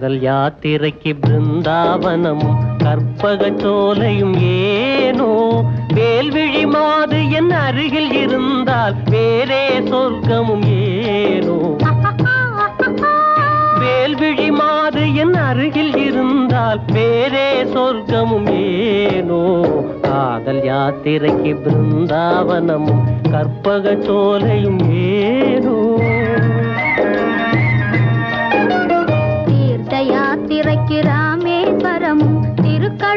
காதல் யாத்திரைக்கு பிருந்தாவனமும் கற்பக சோலையும் ஏனோ? வேல்விழி மாது என் அருகில் இருந்தால் வேறே சொர்க்கமும் ஏனோ? வேல்விழி மாது என் அருகில் இருந்தால் வேறே சொர்க்கமும் ஏனோ? காதல் யாத்திரைக்கு பிருந்தாவனமும் கற்பக சோலையும் ஏ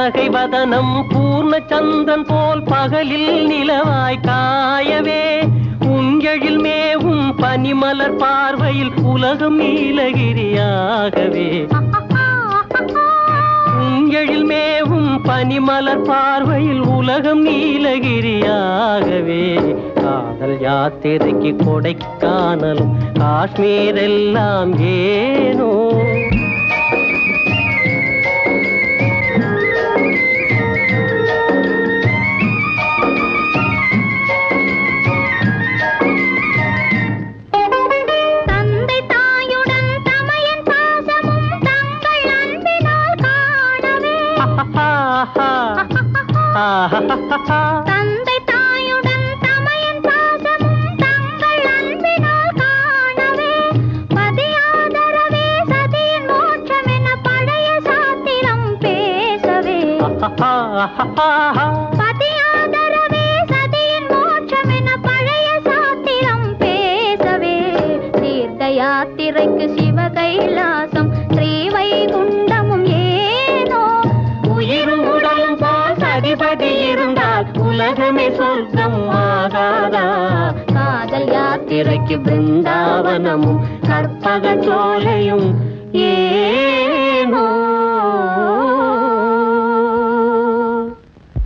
புன்னகை வதனம் பூர்ண சந்திரன் போல் பகலில் நிலவாய் காயவே. உஞ்செழில் மேவும் பனிமலர் பார்வையில் உலகம் நீலகிரியாகவே. உஞ்செழில் மேவும் பனிமலர் பார்வையில் உலகம் நீலகிரியாகவே. காதல் யாத்திரைக்கு கொடைக்கானலும் காஷ்மீர் எல்லாம் ஏ தந்தை தாயுடன் தமையன் பாசமும் தங்கள் அன்பினால் காணவே. பதியாதரவே சதியின் மோட்சம் என பழைய சாத்திரம் பேசவே. பதியாதரவே சதியின் மோட்சம் என பழைய சாத்திரம் பேசவே. தீர்த்த யாத்திரைக்கு சிவகைலாசம் உலகமே சொர்க்கம் ஆகாதா? காதல் யாத்திரைக்கு பிருந்தாவனமும் கற்பக சோலையும் ஏ